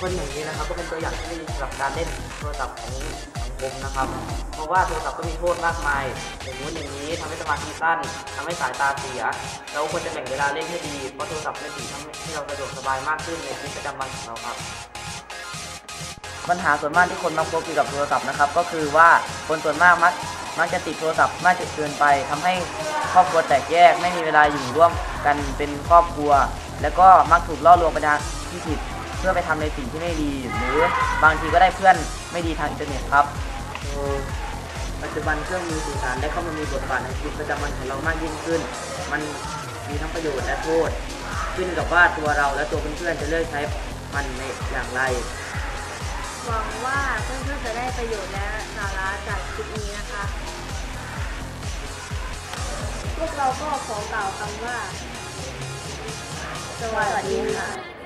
คนอย่างนี้นะครับ ก็เป็นตัวอย่างที่ดีสำหรับการเล่นโทรศัพท์ของสังคมนะครับ เพราะว่าโทรศัพท์ก็มีโทษมากมายอย่างนู้นอย่างนี้ทำให้สมาธิสั้นทำให้สายตาเสีย เราควรจะแบ่งเวลาเล่นให้ดี เพราะโทรศัพท์เป็นสิ่งทำให้เราสะดวกสบายมากขึ้นในชีวิตประจำวันของเราครับปัญหาส่วนมากที่คนมักพบเกี่ยวกับโทรศัพท์นะครับ ก็คือว่าคนส่วนมากมักมักจะติดโทรศัพท์มากจนเกินไปทำให้ครอบครัวแตกแยก ไม่มีเวลาอยู่ร่วมกันเป็นครอบครัว แล้วก็มักถูกล่อลวงไปทางที่ผิด เพื่อไปทำในสิ่งที่ไม่ดี หรือบางทีก็ได้เพื่อนไม่ดีทางอินเทอร์เน็ตครับปัจจุบันเครื่องมือสื่อสารได้เข้ามามีบทบาทในชีวิตประจำวันของเรามากยิ่งขึ้น มันมีทั้งประโยชน์และโทษ ขึ้นกับว่าตัวเราและตัวเพื่อนๆจะเลือกใช้มันในอย่างไร หวังว่าเพื่อนๆจะได้ประโยชน์และสาระจากคลิปนี้นะคะ พวกเราก็ขอกล่าวคำว่า สวัสดีค่ะ